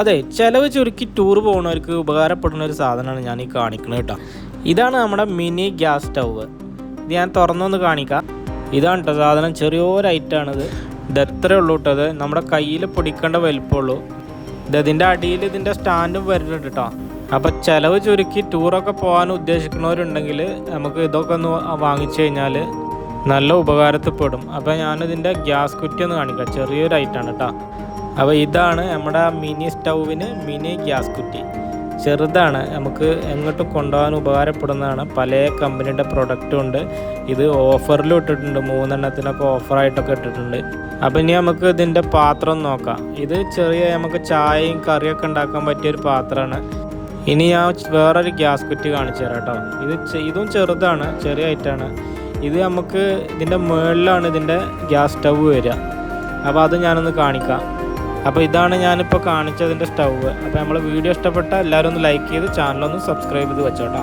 അതെ ചിലവ് ചുരുക്കി ടൂർ പോകുന്നവർക്ക് ഉപകാരപ്പെടുന്ന ഒരു സാധനമാണ് ഞാൻ ഈ കാണിക്കുന്നത് കേട്ടോ ഇതാണ് നമ്മുടെ മിനി ഗ്യാസ് സ്റ്റൗവ് ഇത് ഞാൻ തുറന്നൊന്ന് കാണിക്കാം. ഇതാണ് കേട്ടോ സാധനം ചെറിയൊരു ഐറ്റാണിത് ഇത് എത്രയേ ഉള്ളൂ കേട്ടോ അത് നമ്മുടെ കയ്യിൽ പൊടിക്കേണ്ട വലിപ്പമുള്ളൂ. ഇത് ഇതിന്റെ അടിയിൽ ഇതിന്റെ സ്റ്റാൻഡും വരുന്നുണ്ട് കേട്ടോ അപ്പോൾ ചിലവ് ചുരുക്കി ടൂറൊക്കെ പോകാൻ ഉദ്ദേശിക്കുന്നവരുണ്ടെങ്കിൽ നമുക്ക് ഇതൊക്കെ ഒന്ന് വാങ്ങിച്ചു കഴിഞ്ഞാൽ നല്ല ഉപകാരത്തിൽപ്പെടും. അപ്പോൾ ഞാനിതിന്റെ ഗ്യാസ് കുറ്റി ഒന്ന് കാണിക്കാം. ചെറിയൊരു ഐറ്റാണ് കേട്ടോ അപ്പോൾ ഇതാണ് നമ്മുടെ മിനി സ്റ്റൗവിന് മിനി ഗ്യാസ് കുറ്റി. ചെറുതാണ്. നമുക്ക് എങ്ങോട്ട് കൊണ്ടുപോകാൻ ഉപകാരപ്പെടുന്നതാണ്. പല കമ്പനിയുടെ പ്രൊഡക്റ്റും ഉണ്ട്. ഇത് ഓഫറിലും ഇട്ടിട്ടുണ്ട്. മൂന്നെണ്ണത്തിനൊക്കെ ഓഫറായിട്ടൊക്കെ ഇട്ടിട്ടുണ്ട്. അപ്പം ഇനി നമുക്ക് ഇതിന്റെ പാത്രം നോക്കാം. ഇത് ചെറിയ നമുക്ക് ചായയും കറിയൊക്കെ ഉണ്ടാക്കാൻ പറ്റിയ ഒരു പാത്രമാണ്. ഇനി ഞാൻ വേറൊരു ഗ്യാസ് കുറ്റി കാണിച്ചു തരാം കേട്ടോ. ഇത് ഇതും ചെറുതാണ്. ചെറിയ ഐറ്റമാണ് ഇത് നമുക്ക് ഇതിന്റെ മുകളിലാണ് ഇതിന്റെ ഗ്യാസ് സ്റ്റവ് വരിക. അപ്പോൾ അത് ഞാനൊന്ന് കാണിക്കാം. അപ്പോൾ ഇതാണ് ഞാനിപ്പോൾ കാണിച്ചതിന്റെ സ്റ്റൗവ് അപ്പോൾ നമ്മൾ വീഡിയോ ഇഷ്ടപ്പെട്ടാൽ എല്ലാവരും ഒന്ന് ലൈക്ക് ചെയ്ത് ചാനലൊന്ന് സബ്സ്ക്രൈബ് ചെയ്ത് വെച്ചോട്ടോ.